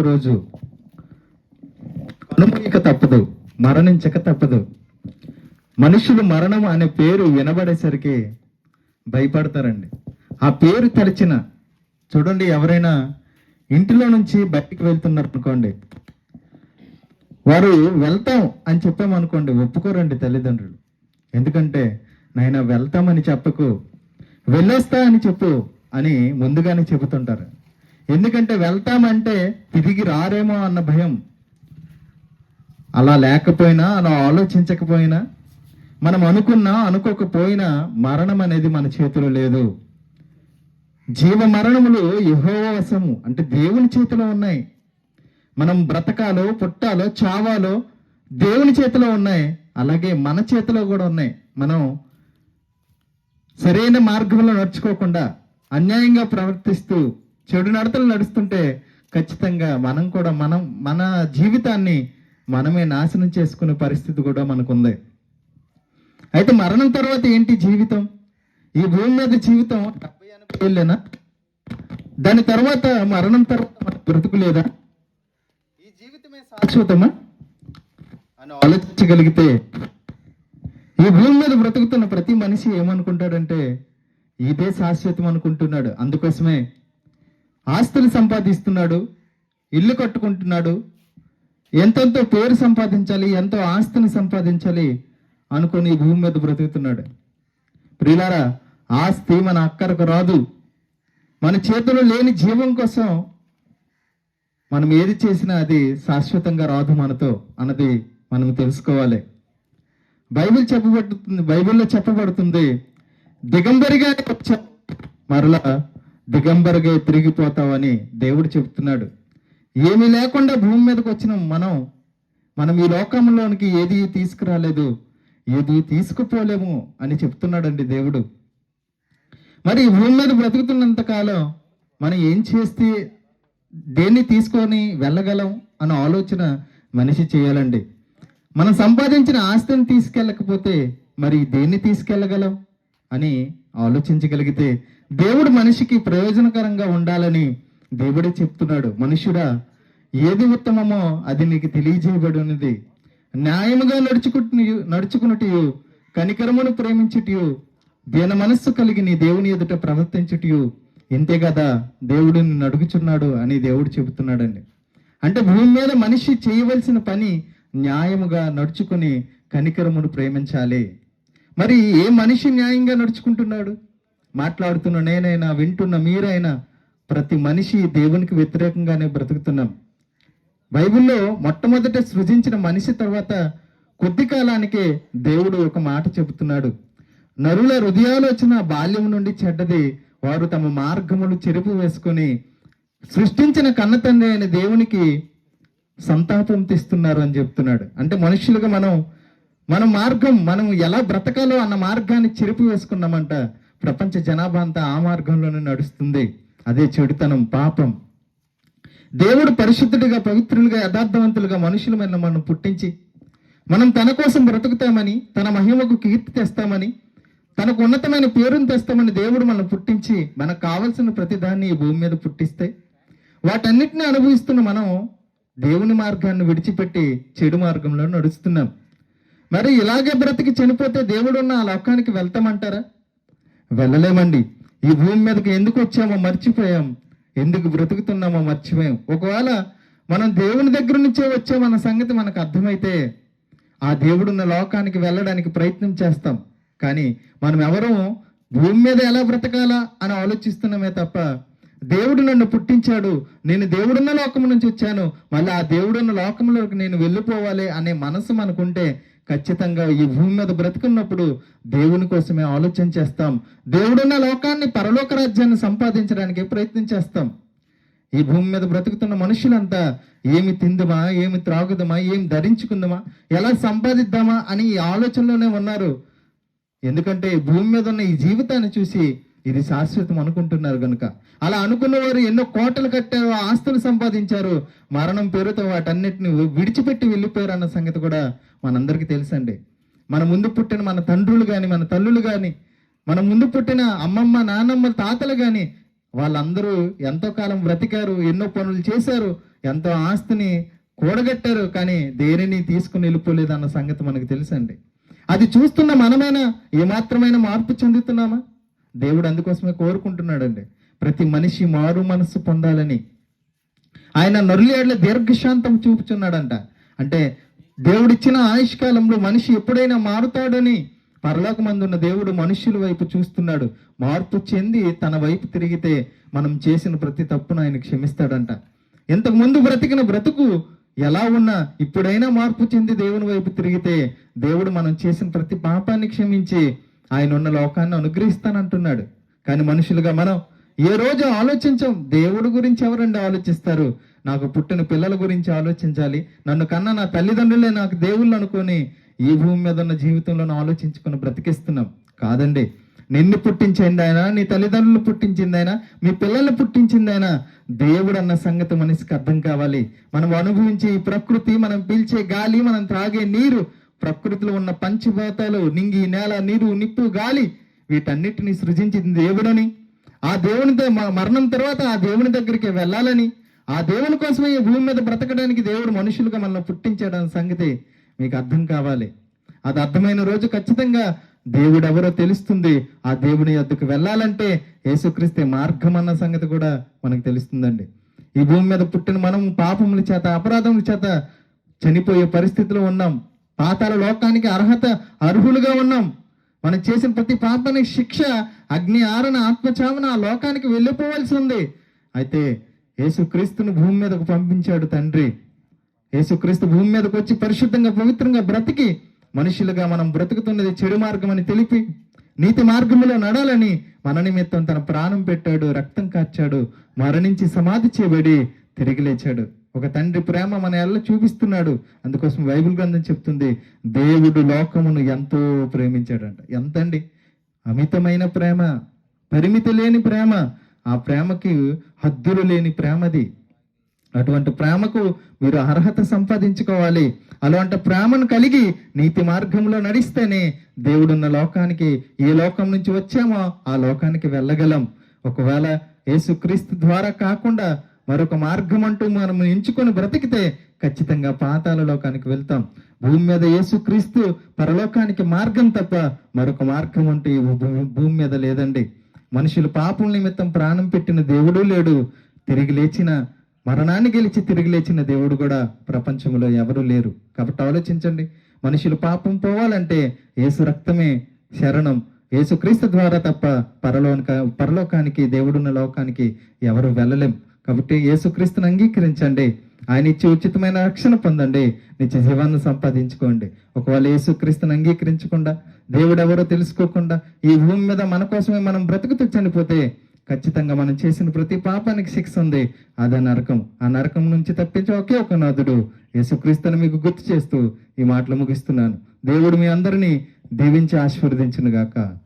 రోజు కనుమూయక తప్పదు మరణించక తప్పదు. మనుషులు మరణం అనే పేరు వినబడేసరికి భయపడతారండి. ఆ పేరు తలిచిన చూడండి ఎవరైనా ఇంటిలో నుంచి బయటికి వెళ్తున్నారు అనుకోండి వారు వెళ్తాం అని చెప్పామనుకోండి ఒప్పుకోరండి తల్లిదండ్రులు. ఎందుకంటే నాయన వెళ్తామని చెప్పకు వెళ్ళేస్తా అని చెప్పు అని ముందుగానే చెబుతుంటారు. ఎందుకంటే వెళ్తామంటే తిరిగి రారేమో అన్న భయం. అలా లేకపోయినా అలా ఆలోచించకపోయినా మనం అనుకున్నా అనుకోకపోయినా మరణం అనేది మన చేతిలో లేదు. జీవ మరణములు యహోవశము అంటే దేవుని చేతిలో ఉన్నాయి. మనం బ్రతకాలో పుట్టాలో చావాలో దేవుని చేతిలో ఉన్నాయి. అలాగే మన చేతిలో కూడా ఉన్నాయి. మనం సరైన మార్గంలో నడుచుకోకుండా అన్యాయంగా ప్రవర్తిస్తూ చెడు నడతలు నడుస్తుంటే ఖచ్చితంగా మనం కూడా మనం మన జీవితాన్ని మనమే నాశనం చేసుకునే పరిస్థితి కూడా మనకుంది. అయితే మరణం తర్వాత ఏంటి జీవితం? ఈ భూమి మీద జీవితం డెబ్బై ఎనభై ఏళ్ళేనా? దాని తర్వాత మరణం తర్వాత మనకు బ్రతుకు లేదా ఈ జీవితమే శాశ్వతమా? అని ఆలోచించగలిగితే ఈ భూమి మీద బ్రతుకుతున్న ప్రతి మనిషి ఏమనుకుంటాడంటే ఇదే శాశ్వతం అనుకుంటున్నాడు. అందుకోసమే ఆస్తులు సంపాదిస్తున్నాడు ఇల్లు కట్టుకుంటున్నాడు ఎంతెంతో పేరు సంపాదించాలి ఎంతో ఆస్తిని సంపాదించాలి అనుకొని భూమి మీద బ్రతుకుతున్నాడు. ప్రియులారా ఆస్తి మన అక్కరకు రాదు. మన చేతిలో లేని జీవం కోసం మనం ఏది చేసినా అది శాశ్వతంగా రాదు మనతో అన్నది మనం తెలుసుకోవాలి. బైబిల్ చెప్పబడుతుంది బైబిల్లో చెప్పబడుతుంది దిగంబరిగా మరలా దిగంబరిగా తిరిగిపోతావని దేవుడు చెప్తున్నాడు ఏమీ లేకుండా భూమి మీదకి వచ్చిన మనం మనం ఈ లోకంలోనికి ఏది తీసుకురాలేదు ఏది తీసుకుపోలేము అని చెప్తున్నాడండి దేవుడు. మరి ఈ భూమి మీద బ్రతుకుతున్నంత కాలం మనం ఏం చేస్తే దేన్ని తీసుకొని వెళ్ళగలం అన్న ఆలోచన మనిషి చేయాలండి. మనం సంపాదించిన ఆస్తిని తీసుకెళ్ళకపోతే మరి దేన్ని తీసుకెళ్ళగలం? అని ఆలోచించగలిగితే దేవుడు మనిషికి ప్రయోజనకరంగా ఉండాలని దేవుడే చెప్తున్నాడు. మనుషుడా ఏది ఉత్తమమో అది నీకు తెలియజేయబడినది. న్యాయముగా నడుచుకుంటు నడుచుకున్నట్టు కనికరమును ప్రేమించుటయు దీన మనస్సు కలిగి నీ దేవుని ఎదుట ప్రవర్తించుటయు ఇంతే కదా దేవుడు నిన్ను అడుగుచున్నాడు అని దేవుడు చెబుతున్నాడండి. అంటే భూమి మీద మనిషి చేయవలసిన పని న్యాయముగా నడుచుకుని కనికరమును ప్రేమించాలి. మరి ఏ మనిషి న్యాయంగా నడుచుకుంటున్నాడు? మాట్లాడుతున్న నేనైనా వింటున్న మీరైనా ప్రతి మనిషి దేవునికి వ్యతిరేకంగానే బ్రతుకుతున్నాం. బైబిల్లో మొట్టమొదట సృజించిన మనిషి తర్వాత కొద్ది కాలానికే దేవుడు ఒక మాట చెబుతున్నాడు. నరుల హృదయాలోచన బాల్యం నుండి చెడ్డది. వారు తమ మార్గములు చెరుపు వేసుకొని సృష్టించిన కన్నతండ్రి అయిన దేవునికి సంతాపం తెస్తున్నారు అని చెప్తున్నాడు. అంటే మనుషులుగా మనం మన మార్గం మనం ఎలా బ్రతకాలో అన్న మార్గాన్ని చెరిపి వేసుకున్నామంట. ప్రపంచ జనాభా అంతా ఆ మార్గంలోనే నడుస్తుంది. అదే చెడుతనం పాపం. దేవుడు పరిశుద్ధుడిగా పవిత్రులుగా యథార్థవంతులుగా మనుషులమైన మనం పుట్టించి మనం తన కోసం బ్రతుకుతామని తన మహిమకు కీర్తి తెస్తామని తనకు ఉన్నతమైన పేరును తెస్తామని దేవుడు మనం పుట్టించి మనకు కావలసిన ప్రతిదాన్ని ఈ భూమి మీద పుట్టిస్తే వాటన్నిటిని అనుభవిస్తున్న మనం దేవుని మార్గాన్ని విడిచిపెట్టి చెడు మార్గంలో నడుస్తున్నాం. మరి ఇలాగే బ్రతికి చనిపోతే దేవుడు ఉన్న ఆ లోకానికి వెళ్తామంటారా? వెళ్ళలేమండి. ఈ భూమి మీదకి ఎందుకు వచ్చామో మర్చిపోయాం. ఎందుకు బ్రతుకుతున్నామో మర్చిపోయాం. ఒకవేళ మనం దేవుని దగ్గర నుంచే వచ్చామన్న సంగతి మనకు అర్థమైతే ఆ దేవుడున్న లోకానికి వెళ్ళడానికి ప్రయత్నం చేస్తాం. కానీ మనం ఎవరూ భూమి మీద ఎలా బ్రతకాలా అని ఆలోచిస్తున్నామే తప్ప దేవుడు నన్ను పుట్టించాడు. నేను దేవుడున్న లోకం నుంచి వచ్చాను. మళ్ళీ ఆ దేవుడున్న లోకంలోకి నేను వెళ్ళిపోవాలి అనే మనసు మనకుంటే ఖచ్చితంగా ఈ భూమి మీద బ్రతుకున్నప్పుడు దేవుని కోసమే ఆలోచన చేస్తాం. దేవుడున్న లోకాన్ని పరలోక రాజ్యాన్ని సంపాదించడానికి ప్రయత్నం చేస్తాం. ఈ భూమి మీద బ్రతుకుతున్న మనుషులంతా ఏమి తిందుమా ఏమి త్రాగుదమా ఏమి ధరించుకుందామా ఎలా సంపాదిద్దామా అని ఈ ఆలోచనలోనే ఉన్నారు. ఎందుకంటే భూమి మీద ఉన్న ఈ జీవితాన్ని చూసి ఇది శాశ్వతం అనుకుంటున్నారు కనుక అలా అనుకున్న వారు ఎన్నో కోటలు కట్టారు ఆస్తులు సంపాదించారు. మరణం పేరుతో వాటన్నిటిని విడిచిపెట్టి వెళ్ళిపోయారు అన్న సంగతి కూడా మనందరికీ తెలుసండి. మన ముందు పుట్టిన మన తండ్రులు కానీ మన తల్లులు కానీ మన ముందు పుట్టిన అమ్మమ్మ నాన్నమ్మ తాతలు కానీ వాళ్ళందరూ ఎంతో కాలం బ్రతికారు ఎన్నో పనులు చేశారు ఎంతో ఆస్తిని కూడగట్టారు కానీ దేనిని తీసుకుని వెళ్ళిపోలేదు అన్న సంగతి మనకు తెలుసండి. అది చూస్తున్న మనమైనా ఏమాత్రమైన మార్పు చెందుతున్నామా? దేవుడు అందుకోసమే కోరుకుంటున్నాడండి. ప్రతి మనిషి మారు మనస్సు పొందాలని. ఆయన నరులేళ్ళ దీర్ఘశాంతం చూపుచున్నాడంట. అంటే దేవుడిచ్చిన ఆయుష్కాలంలో మనిషి ఎప్పుడైనా మారుతాడని పరలోకమందున్న దేవుడు మనుష్యుల వైపు చూస్తున్నాడు. మార్పు చెంది తన వైపు తిరిగితే మనం చేసిన ప్రతి తప్పును ఆయన క్షమిస్తాడంట. ఇంతకు ముందు బ్రతికిన బ్రతుకు ఎలా ఉన్నా ఇప్పుడైనా మార్పు చెంది దేవుని వైపు తిరిగితే దేవుడు మనం చేసిన ప్రతి పాపాన్ని క్షమించి ఆయన ఉన్న లోకాన్ని అనుగ్రహిస్తానంటున్నాడు. కానీ మనుషులుగా మనం ఏ రోజు ఆలోచించం దేవుడు గురించి ఎవరండి ఆలోచిస్తారు? నాకు పుట్టిన పిల్లల గురించి ఆలోచించాలి. నన్ను కన్నా నా తల్లిదండ్రులే నాకు దేవుళ్ళు అనుకొని ఈ భూమి మీద ఉన్న జీవితంలో ఆలోచించుకొని బ్రతికిస్తున్నాం. కాదండి. నిన్ను పుట్టించింది ఆయన నీ తల్లిదండ్రులు పుట్టించింది ఆయన మీ పిల్లల్ని పుట్టించింది ఆయన. దేవుడు అన్న సంగతి మనిషికి అర్థం కావాలి. మనం అనుభవించే ఈ ప్రకృతి మనం పీల్చే గాలి మనం త్రాగే నీరు ప్రకృతిలో ఉన్న పంచభూతాలు నింగి నేల నీరు నిప్పు గాలి వీటన్నిటిని సృజించింది దేవుడని. ఆ దేవునితో మ- మరణం తర్వాత ఆ దేవుని దగ్గరికి వెళ్ళాలని. ఆ దేవుని కోసమే ఈ భూమి మీద బ్రతకడానికి దేవుడు మనుషులుగా మనల్ని పుట్టించాడన్న సంగతి మీకు అర్థం కావాలి. అది అర్థమైన రోజు ఖచ్చితంగా దేవుడు ఎవరో తెలుస్తుంది. ఆ దేవుని యొద్దకు వెళ్ళాలంటే యేసుక్రీస్తే మార్గం అన్న సంగతి కూడా మనకు తెలుస్తుందండి. ఈ భూమి మీద పుట్టిన మనం పాపముల చేత అపరాధముల చేత చనిపోయే పరిస్థితిలో ఉన్నాం. పాతాల లోకానికి అర్హత అర్హులుగా ఉన్నాం. మనం చేసిన ప్రతి పాపానికి శిక్ష అగ్ని ఆరణ ఆత్మచావన ఆ లోకానికి వెళ్ళిపోవాల్సి ఉంది. అయితే యేసుక్రీస్తును భూమి మీదకు పంపించాడు తండ్రి. యేసుక్రీస్తు భూమి మీదకు వచ్చి పరిశుద్ధంగా పవిత్రంగా బ్రతికి మనుషులుగా మనం బ్రతుకుతున్నది చెడు మార్గం అని తెలిపి నీతి మార్గంలో నడాలని మన నిమిత్తం తన ప్రాణం పెట్టాడు రక్తం కార్చాడు మరణించి సమాధి చేయబడి తిరిగి లేచాడు. ఒక తండ్రి ప్రేమ మన ఎల్ల చూపిస్తున్నాడు. అందుకోసం బైబిల్ గ్రంథం చెప్తుంది దేవుడు లోకమును ఎంతో ప్రేమించాడంట. ఎంతండి? అమితమైన ప్రేమ పరిమితి లేని ప్రేమ. ఆ ప్రేమకి హద్దులు లేని ప్రేమది. అటువంటి ప్రేమకు మీరు అర్హత సంపాదించుకోవాలి. అలాంటి ప్రేమను కలిగి నీతి మార్గంలో నడిస్తేనే దేవుడున్న లోకానికి ఏ లోకం నుంచి వచ్చామో ఆ లోకానికి వెళ్ళగలం. ఒకవేళ యేసుక్రీస్తు ద్వారా కాకుండా మరొక మార్గం అంటూ మనం ఎంచుకొని బ్రతికితే ఖచ్చితంగా పాతాల లోకానికి వెళ్తాం. భూమి మీద యేసుక్రీస్తు పరలోకానికి మార్గం తప్ప మరొక మార్గం అంటూ ఈ భూ- భూమి మీద లేదండి. మనుషులు పాపం నిమిత్తం ప్రాణం పెట్టిన దేవుడు లేడు. తిరిగి లేచిన మరణాన్ని గెలిచి తిరిగి లేచిన దేవుడు కూడా ప్రపంచంలో ఎవరూ లేరు. కాబట్టి ఆలోచించండి. మనుషులు పాపం పోవాలంటే యేసు రక్తమే శరణం. యేసుక్రీస్తు ద్వారా తప్ప పరలోక పరలోకానికి దేవుడున్న లోకానికి ఎవరు వెళ్ళలేం. కాబట్టి యేసుక్రీస్తుని అంగీకరించండి. ఆయన ఇచ్చి ఉచితమైన రక్షణ పొందండి. నిత్య జీవాన్ని సంపాదించుకోండి. ఒకవేళ యేసుక్రీస్తుని అంగీకరించకుండా దేవుడు ఎవరో తెలుసుకోకుండా ఈ భూమి మీద మన కోసమే మనం బ్రతుకుతూ చనిపోతే ఖచ్చితంగా మనం చేసిన ప్రతి పాపానికి శిక్ష ఉంది. అదే నరకం. ఆ నరకం నుంచి తప్పించే ఒకే ఒక నాథుడు యేసుక్రీస్తుని మీకు గుర్తు చేస్తూ ఈ మాటలు ముగిస్తున్నాను. దేవుడు మీ అందరినీ దీవించి ఆశీర్వదించును గాక